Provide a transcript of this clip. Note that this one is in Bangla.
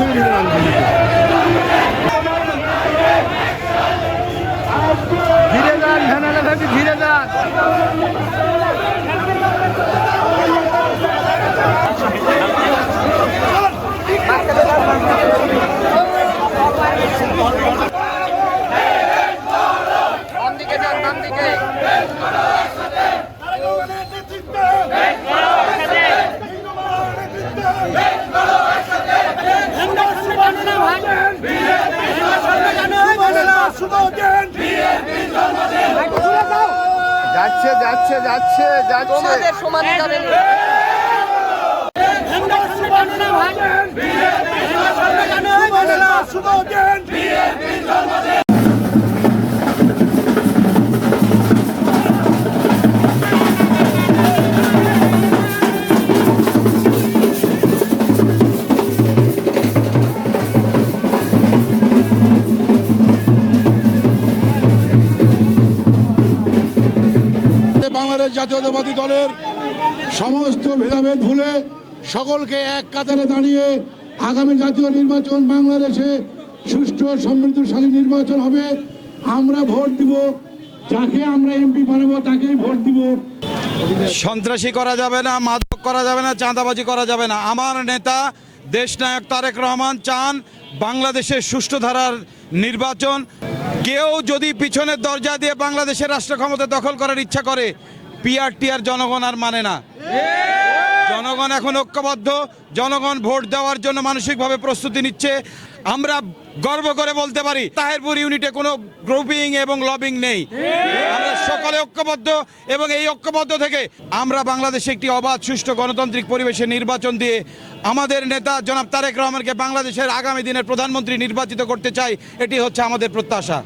Tüm যাচ্ছে যাচ্ছে যাচ্ছে যাচ্ছে। তোমাদের সমানে যাবেন বাংলাদেশ জাতীয়তাবাদী দলের সমস্ত ভেদাভেদ ভুলে সকলকে এক কাতারে দাঁড়িয়ে আগামী জাতীয় নির্বাচন বাংলাদেশে সুষ্ঠু সমৃদ্ধশালী নির্বাচন হবে। আমরা ভোট দিব, যাকে আমরা এমপি বানাবো তাকেই ভোট দিব। সন্ত্রাসী করা যাবে না, মাদক করা যাবে না, চাঁদাবাজি করা যাবে না। আমার নেতা, দেশনায়ক তারেক রহমান চান বাংলাদেশের সুষ্ঠু ধারার নির্বাচন। কেউ যদি পিছনের দরজা দিয়ে বাংলাদেশের রাষ্ট্র ক্ষমতা দখল করার ইচ্ছা করে পিআরটি আর জনগণ আর মানে না। জনগণ এখন ঐক্যবদ্ধ, জনগণ ভোট দেওয়ার জন্য মানসিকভাবে প্রস্তুতি নিচ্ছে। আমরা গর্ব করে বলতে পারি, তাহেরপুর ইউনিটে কোনো গ্রুপিং এবং লবিং নেই। আমরা সকলে ঐক্যবদ্ধ এবং এই ঐক্যবদ্ধ থেকে আমরা বাংলাদেশে একটি অবাধ, সুষ্ঠু গণতান্ত্রিক পরিবেশে নির্বাচন দিয়ে আমাদের নেতা জনাব তারেক রহমানকে বাংলাদেশের আগামী দিনের প্রধানমন্ত্রী নির্বাচিত করতে চাই, এটি হচ্ছে আমাদের প্রত্যাশা।